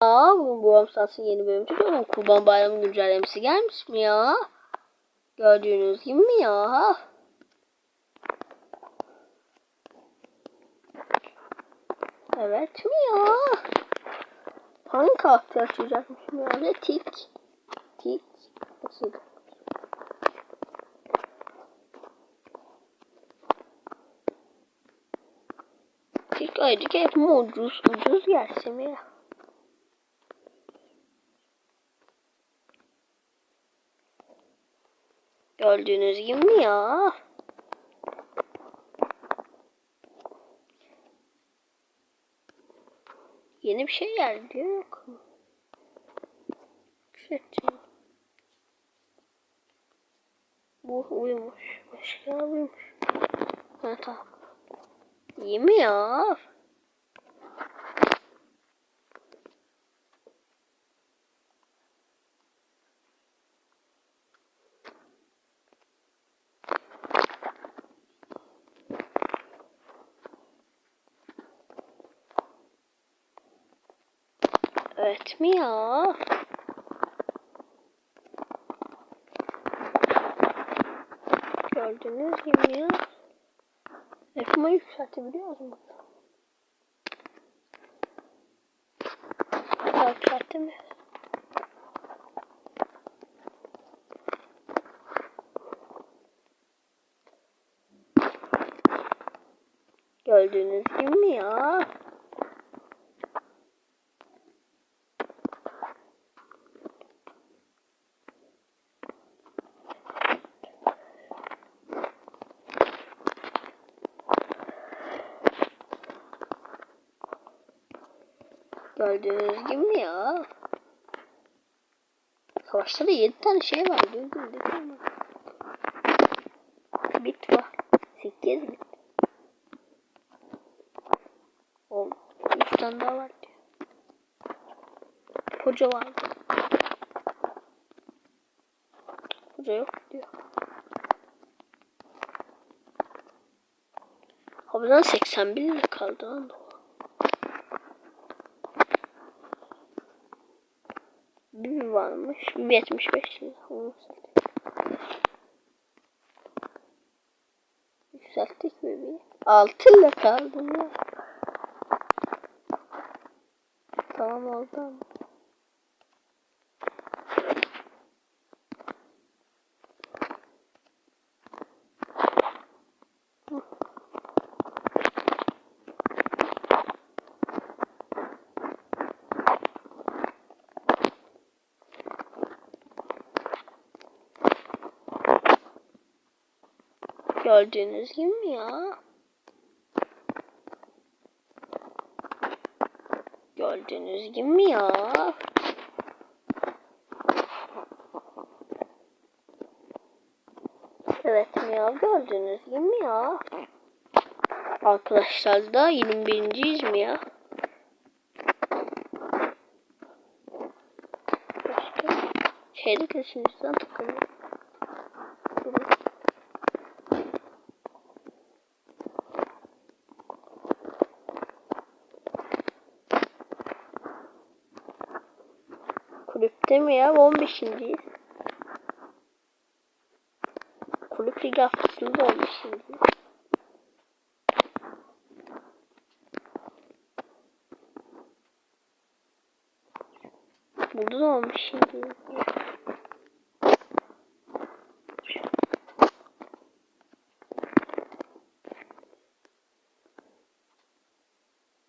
Aa, bu Amstans'ın yeni bölümü çıkıyor. Kurban Bayramı güncellemesi gelmiş mi ya? Gördüğünüz gibi mi ya? Evet mi ya? Hangi karakter açacakmışım ya? Ne tik? Tik. Nasıl? Tik ayrıca hep mi ucuz? Ucuz gelsin ya. Gördüğünüz gibi ya? Yeni bir şey geldi yok? Seçim. Bu uyumuş. Başka uyumuş. Ha tamam. İyi mi ya? Mi ya? Gördüğünüz gibi ya. Efma yükseltebiliyor musun? Yükseltemiyor. Gördüğünüz gibi mi ya? Gördüğünüz gibi ya? Savaşta da 7 tane şey var. Gördüğünüz gibi mi? Bit var. 8 bit. O 3 tane daha var diyor. Hoca vardı. Hoca yok diyor. Havadan 81 lira kaldı lan. Bir 75 lira. Onu Yükselttik mi bir? 6 lira kaldı ya. Tamam oldu ama. Gördüğünüz gibi mi ya? Gördüğünüz gibi mi ya? Evet mi ya? Gördüğünüz gibi mi ya? Arkadaşlar da 21. mi ya? Şeyde kesinlikle takılıyor. Kulüpte mi ya? 15. Kulüp lig haftasında 15. Burada da 15.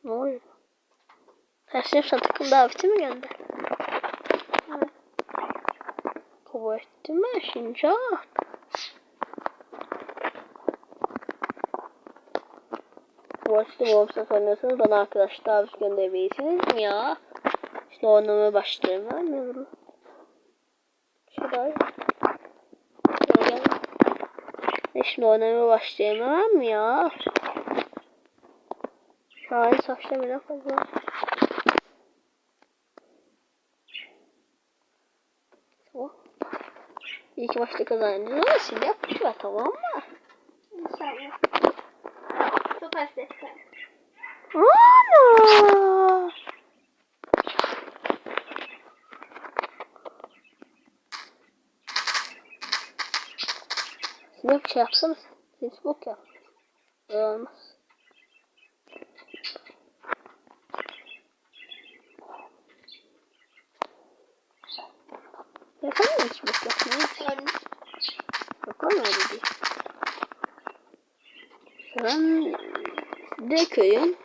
Ne oluyor? Karşıya takım daveti mi geldi? 5. Watch the Worms'a oynuyorsanız bana arkadaş davet gönderebilirsiniz mi ya? Şimdi oynamaya başlayayım. Vermiyorum. Şurada. Ne şimdi oynamaya başlayamam ya. Şahin saçlarım ne fazla. İlk başta kazandın ama şimdi yapmış var tamam mı? İnşallah. Çok hasretsin. Ana! Sinek şey yapsana. Facebook yap. Olmaz. Yapamıyor. Yok lan öyle değil. Sen de köyün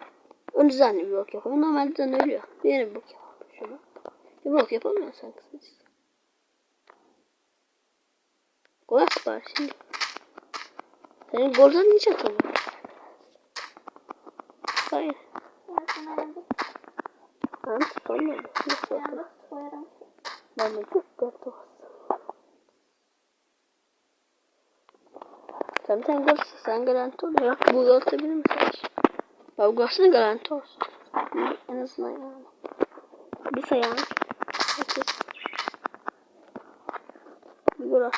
düzenli bir bok yapıyor. Normalde ölüyor. Bir bok yapıyor. Şunu. Bir bok yapamıyor sen kısacası. Gol bari şimdi. Senin golden hiç atamıyor. Hayır. Ben aldım. Ben tutamıyorum. Ben atamıyorum? de koyarım. Ben de çok kötü bastım. Sen sen gol sen garanti ol. Ya bu gol atabilir misin? Ya bu golsün garanti olsun. En azından yani. Bir sayağın. Bir gol.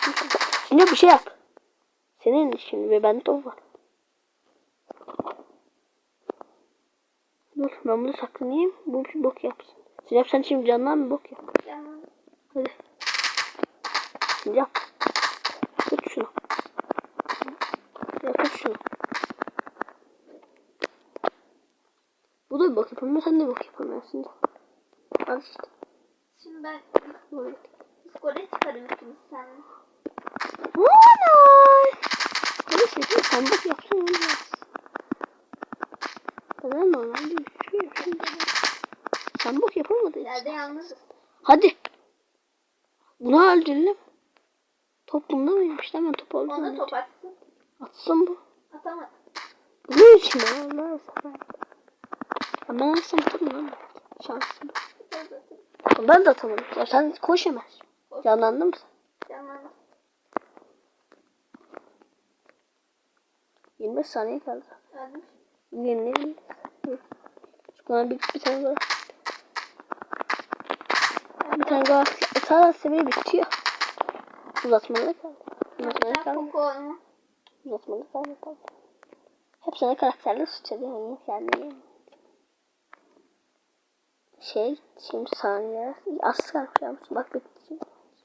Şimdi bir şey yap. Senin şimdi ve bende top var. Dur ben bunu saklanayım. Bu bir bok yapsın. Sinan sen şimdi candan bir bok yap. Hadi. Şimdi yap. Tut şunu. Ya tut şunu. Bu da bir bok yapamıyor. Sen de bok yapamıyorsun. Al işte. Şimdi ben skora çıkarıyorsunuz sen. Olay. Hadi şimdi sen bok yapsan olmaz. Ben normalde bir şey. Sen bok yapamadın. İleride yalnızız. Hadi. Bunu öldürelim. Top bunda mıymış? Hemen top oldu. Onda top atsın. Atsın bu. Atamadı. Ne için? Allah sefer. Ben atsam atarım lan. Şansım. Ben de atamadım. Ya sen koş hemen. Canlandın mı sen? Canlandı. 25 saniye kaldı. Ölmüş. Yenilelim. Şu an bir, bir tane daha. Bir tane daha atarsa bile bitiyor. Uzatmalı kaldı. Uzatmalı kaldı. Uzatmalı kaldı. Hep sana karakterli suçladı. Yani kendini. Şey. Az kalmış yalnız. Bak bitti.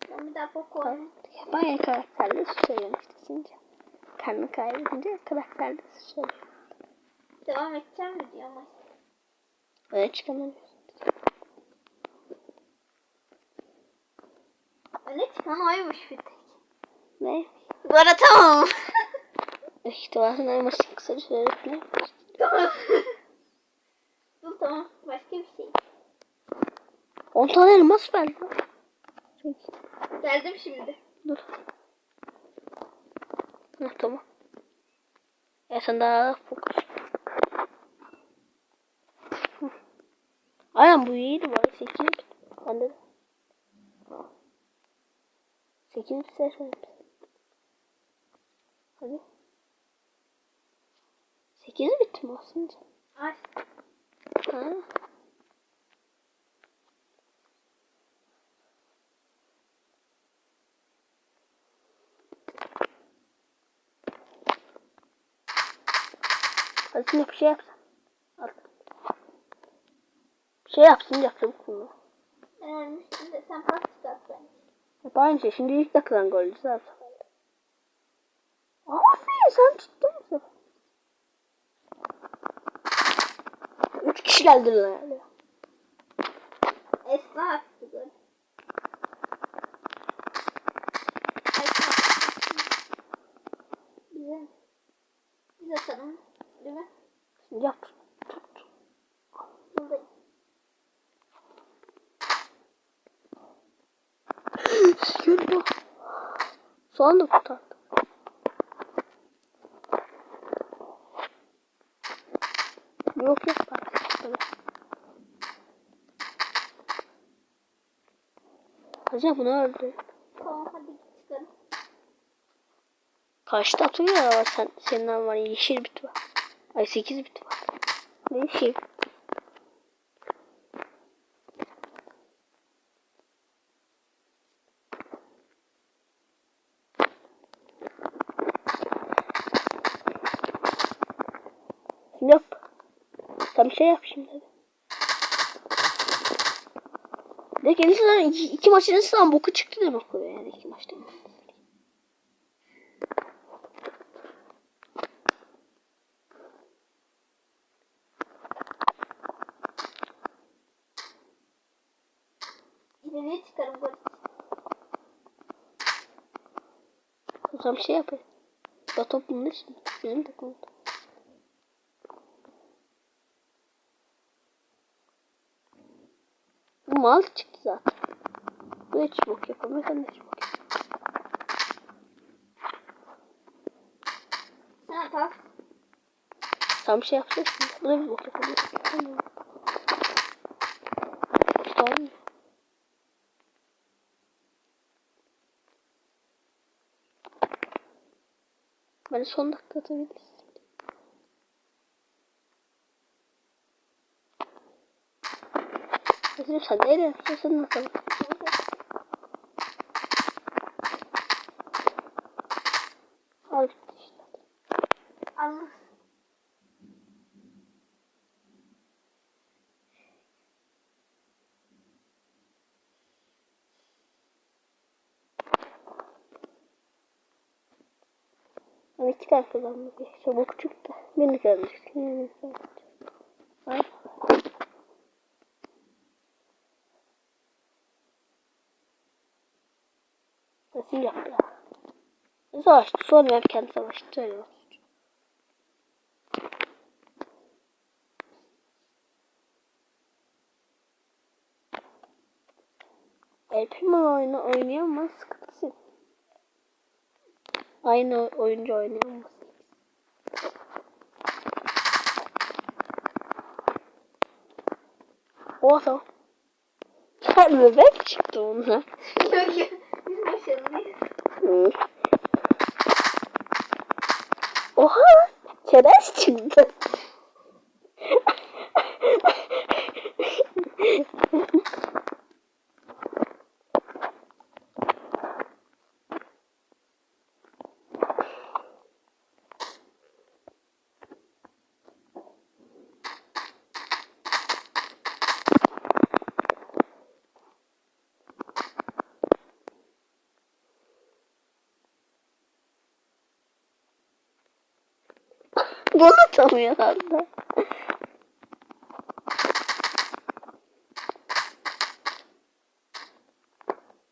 Ben bir daha koku olma. Bayağı karakterli suçluyorum işte şimdi. Kendini kaybedince karakterli suçluyorum. Devam edeceğim mi diyor ama. Öne çıkamıyorsun. Öne çıkan oymuş bir tek. Ne? Gol atamam. İşte bazen ayması kısa süre ne? tamam. Dur tamam. Başka bir şey. 10 tane elmas lan. Geldim şimdi. Dur. Heh, tamam. Ya sen daha fokus. Aynen bu iyiydi bari 8 Bende de. 8 ses var. Hadi. 8 bitti mi aslında? Aç. Ha? Hadi şimdi bir şey yapsın. Al. Bir şey yapsın yap çabuk bunu. Ben ölmüştüm de sen pas çıkart bence. Hep aynı şey. Şimdi ilk dakikadan gol abi. Aferin sen tuttun mu? Üç kişi geldiler yani. Esma attı gol. Bize. Biz atalım. Değil mi? Yap. Buradayım. Yürü. Son anda kurtardı. Yok yok bak. Böyle. Hacı bunu öldü. Tamam hadi çıkalım. Atıyor ya var sen senin var yeşil bit var. Ay 8 bit var. Ne yeşil? Yap. Tam şey yap şimdi. De kendisi iki, iki maçın ısıdan boku çıktı demek oluyor yani iki maçta. İkiliye çıkarım gol. Bir şey yapayım. Ya top bunun için. Bizim takımda. Mal çıktı zaten. Bu hiç bok yapamıyor. Sen de hiç bok. Sen pas. Tam şey yapacak şimdi. Bu da bir bok yapamıyor. Tamam. Tamam. Beni son dakika atabilirsin. Mesela sen nereye yapıyorsun nasıl? Al bitti işte. Allah. Ben iki tane kazandım. Çabuk çıktı. Birini kazanmıştım. Birini kazanmıştım. Ay. Nasıl yaptı? Savaştı. Sonra ben kendi savaştı. Öyle olsun. El Primo oyunu oynayamaz. Aynı oyuncu oynayamaz. Oha. Her bebek çıktı. Biz başarılıyız. Hı. Oha. Çerez çıktı. Gol atamıyorlardı.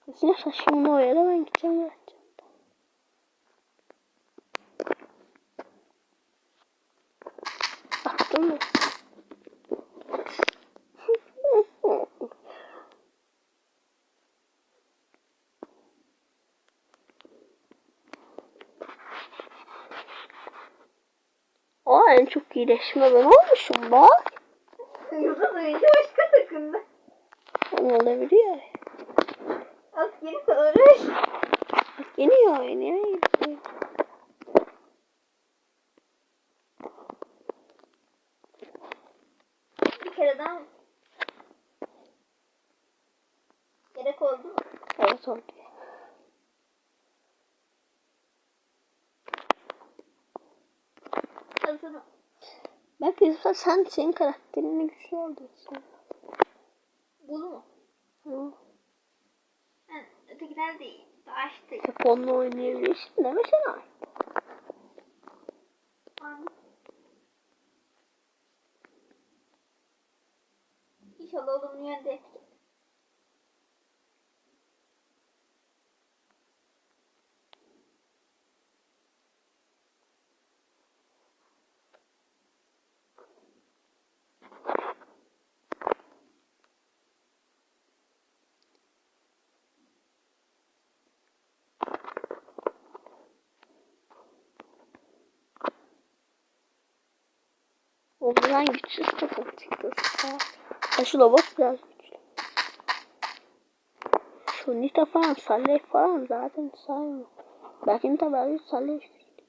Kesin saçımı oraya da ben gideceğim öğreteceğim. Attım mı? Aa en çok iyileşme ben olmuşum bak. Yıldız oyuncu başka takımda. Olabiliyor. Askeri kalırmış. Yeniyor oynuyor. yeniyor. Bir kere daha? Gerek oldu mu? Evet oldu. Bak Yusuf sen senin karakterinin güçlü olduğu. Bulu mu? Hı. Ben ötekiler değil. Açtı. Hep onunla oynayabilirsin de mesela. İnşallah olumlu yönde etki. O zaman güçsüz takım çıktı. Ha, şu robot biraz güçlü. Şu Nita falan, Salih falan zaten saymıyor. Belki Nita biraz Salih güçlü.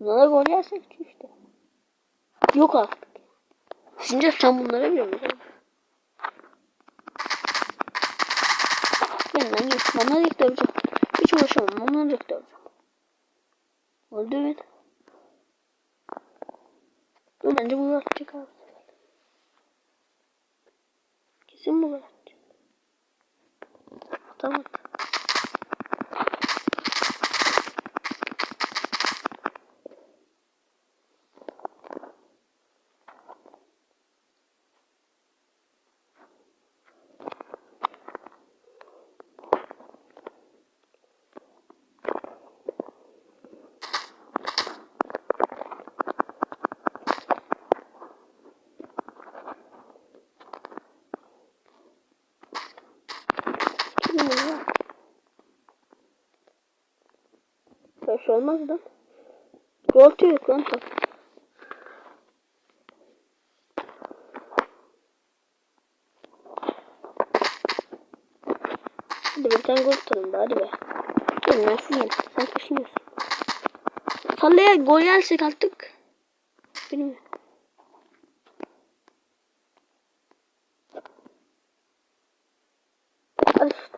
Bunlara gol yersek işte. Yok artık. Şimdi sen bunları biliyor musun? Lan yok. Onları ilk döveceğim. Hiç uğraşamam. Onları ilk döveceğim. Öldü beni. Dur bence bunu atacak abi. Kesin bu atacak. Tamam. Atayım bunu ya. Böyle şey olmaz lan. Gol yok lan tabii. Hadi bir tane gol atalım be hadi be. Dur nasıl yiyeyim? Sen kaşınıyorsun. Sallaya gol yersek artık. Bilmiyorum. Hadi işte.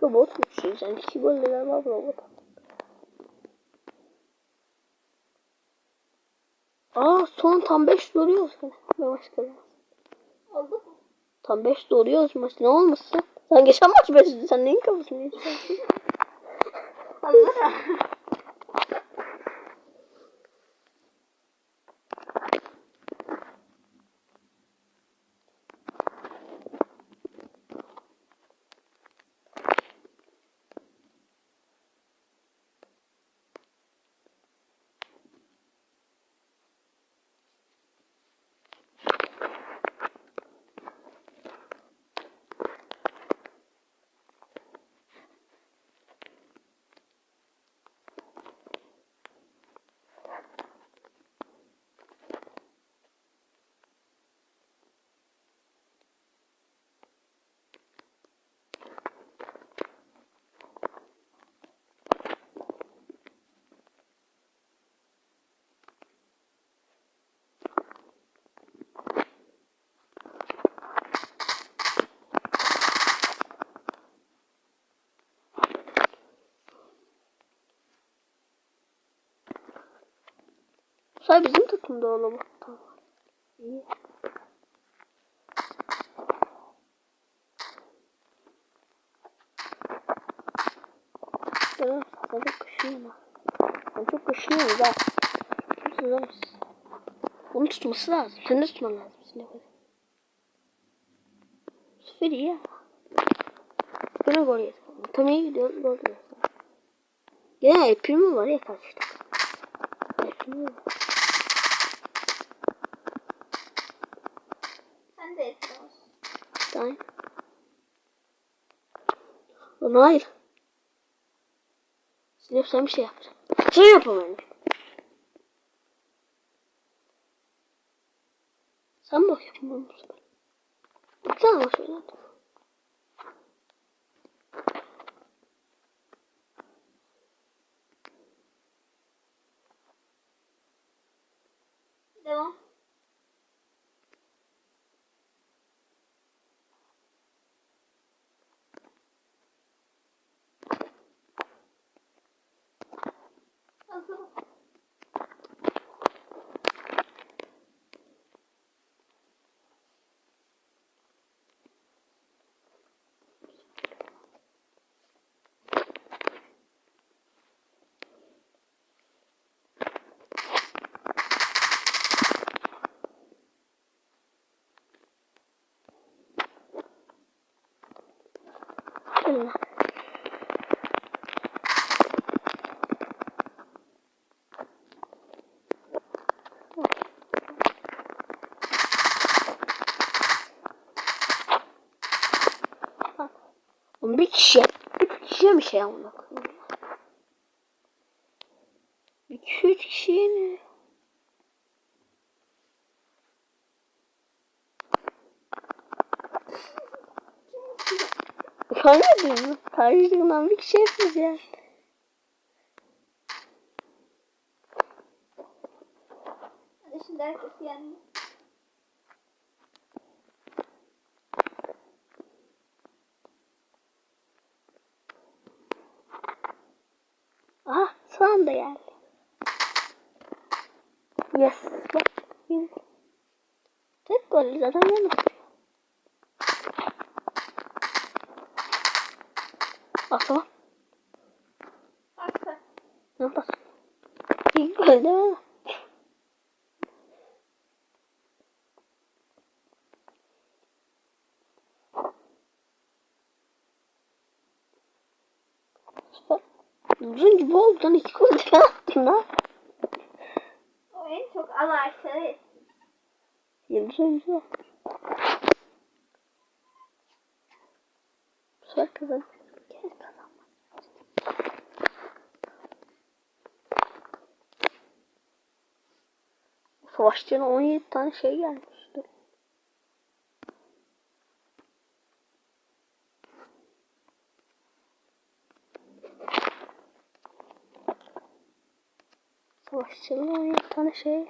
Şu bot mu şey? Sen iki galiba bu robot. Aa son tam 5 doğruyoruz. Ne başka? Oldu mu? Tam 5 doğruyoruz maç. Ne olmasın? Sen geçen maç 5'ti. Sen neyin kafasını yedin? Hazır. Say bizim takımda o robot. Tamam. İyi. Ben sana kaşınıyorum ha. Ben çok kaşınıyorum ha. Kimsin lan siz? Bunu tutması lazım. Sen de tutman lazım. Sen de Sıfır ya. Gene gol yedim. Tam iyi gidiyor. Gol yedim. Gene el primi var ya karşıda. El primi var. Sen de. Aynen. Lan hayır. Silip sen bir şey yapacaksın. Şey yapamıyorum. Sen bak yapamam bu sefer. Sen bak şöyle. Devam. Bir kişi. Bir kişiye bir şey amına koyayım. Bir kişi üç kişiye ne? Görmedin mi? Karşılığından bir kişi yapacağız. Hadi şimdi herkes. Aha şu anda geldi. Yes. Bak. Tek gol zaten ben atıyor. Bak tamam. Arka. Ne yapasın? İlk gol değil mi? Lan iki de attın lan. O en çok etsin. Yıldız oyuncu. Bu sefer kazan. Bir kere kazanmaz. Savaşçının 17 tane şey gelmişti. Savaşçının 17 tane şey.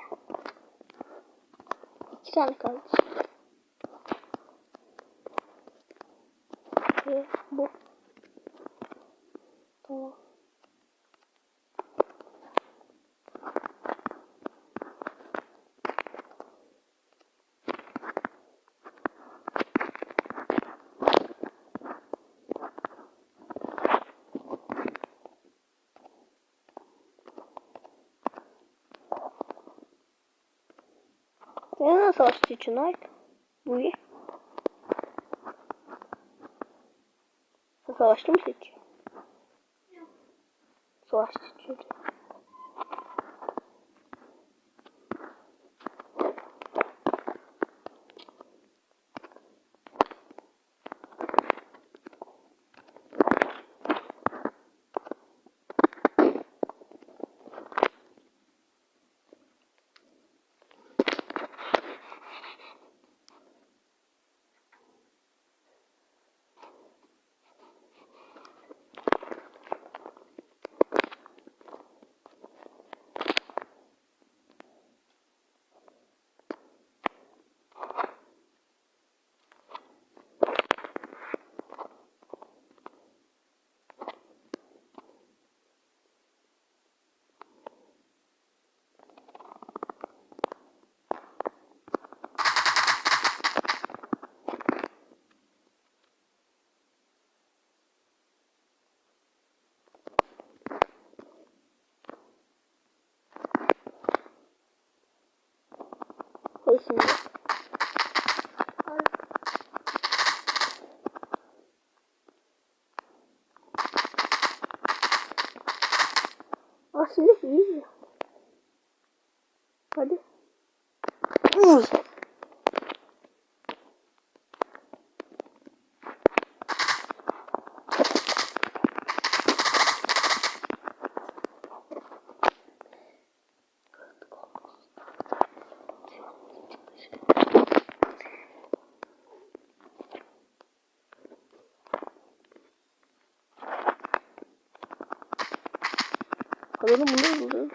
İki tane kaldı. Ve bu. Tamam. Sen nasıl savaşçı için Ait? Bu iyi. Sen savaşçı mı seçiyorsun? Savaşçı seçiyor. Şimdi. Aslında iyi. Hadi. Vur. Kalalım bunu buldu.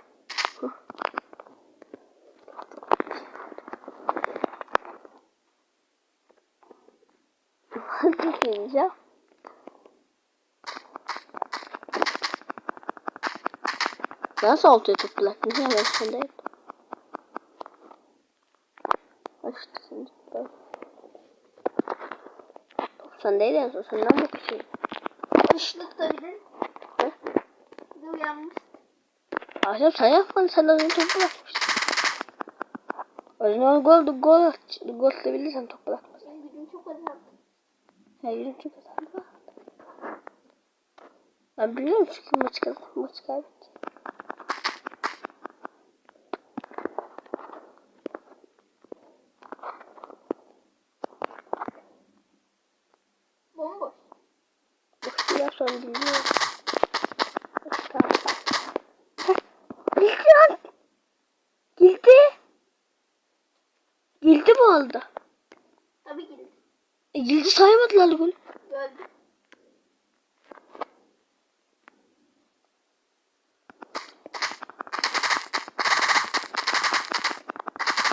Hadi geleceğim. Nasıl altıya toplattın ya ben sendeydim. Açtı. Top sendeydi en son senden bakacağım. Kışlık da? Bir de uyanmış. Akşam sen yapmadın sen az önce topu bırakmıştın. O zaman gol, gol, at- gol atabilirsen topu bırakmasın. Benim gücüm çok azaldı. Her gün çok kazandı. Ben biliyorum çünkü maç kazandı, maç kaybetti. Bomboş. Boş biraz sonra dinliyorum. Tamam. Girdi lan. Girdi. Arada. Tabii ki. E, girdi saymadılar golü. Gördüm.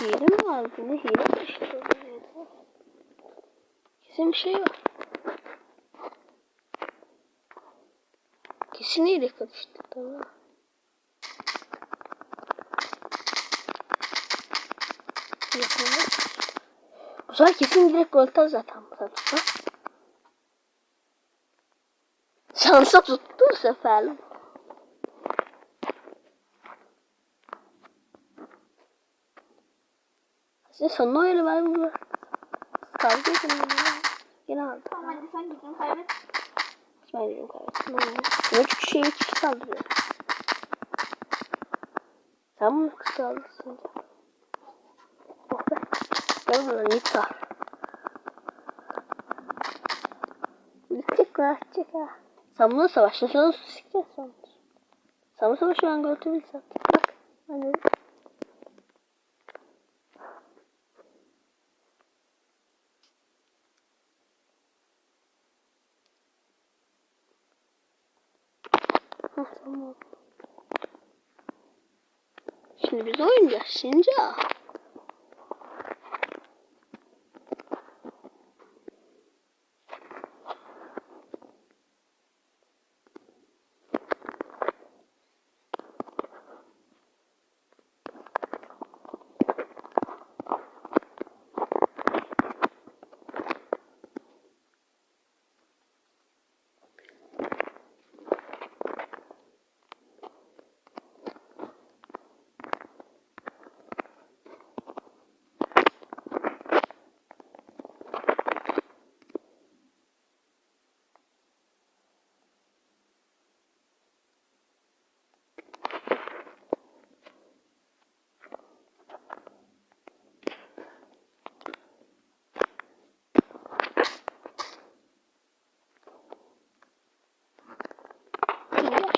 Hile mi var? Bunda hile mi işte? Kesin bir şey var. Kesin hile karıştı. Tamam. Sefer kesin direkt gol atar zaten bu sefer. Şansa tuttu bu sefer. Size sonuna öyle ben bunu kavga edin. Yine aldım. Tamam hadi sen gücünü kaybet. Ben yürüyorum kaybettim. Ama üç kişiye üç kişi saldırıyor. Sen bunu kısalırsın. Oh be. Gel buradan git sağ. Gidecek ha. Sen bununla savaşta sonra su sikeceğiz sanır. Sen bu savaşı ben zaten. Bak. Tamam. Şimdi biz oynayacağız. Şimdi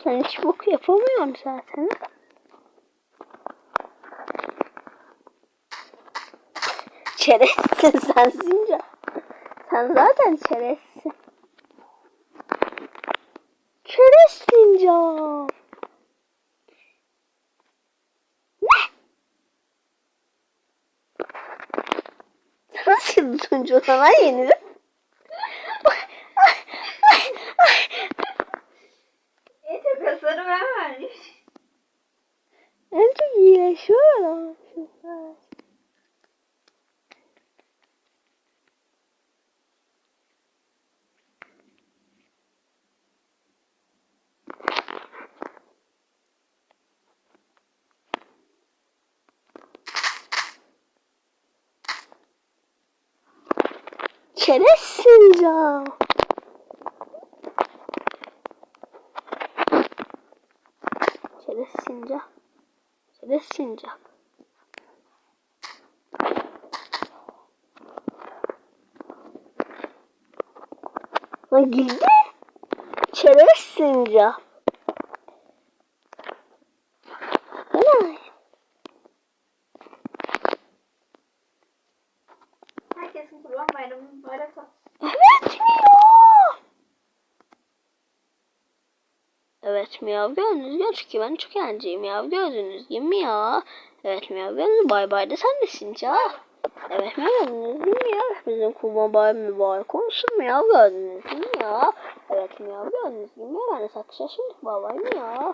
sen hiç bok yapamıyorsun zaten. Çerezsin sen Sinca. Sen zaten çerezsin. Çerez Sinca. Ne? Nasıl Tunca sana yenilir? En çok hasarı ben vermiş. En çok iyileşiyor ama. Çerezsin ya. Çerez sincap. Lan girdi. Çerez sincap. Ne? Herkesin kurban bayramı mübarek olsun. Evet miyav. Evet miyav gördünüz gözüküyor. Ben çok eğlenceliyim miyav gördünüz gibi miyav. Evet miyav gördünüz. Bay bay da sen desin ca. Evet miyav gördünüz gibi miyav. Bizim kurban bayramı mübarek olsun miyav gördünüz gibi miyav. Evet miyav gördünüz gibi miyav. Ben de sakışa şimdi bay bay miyav.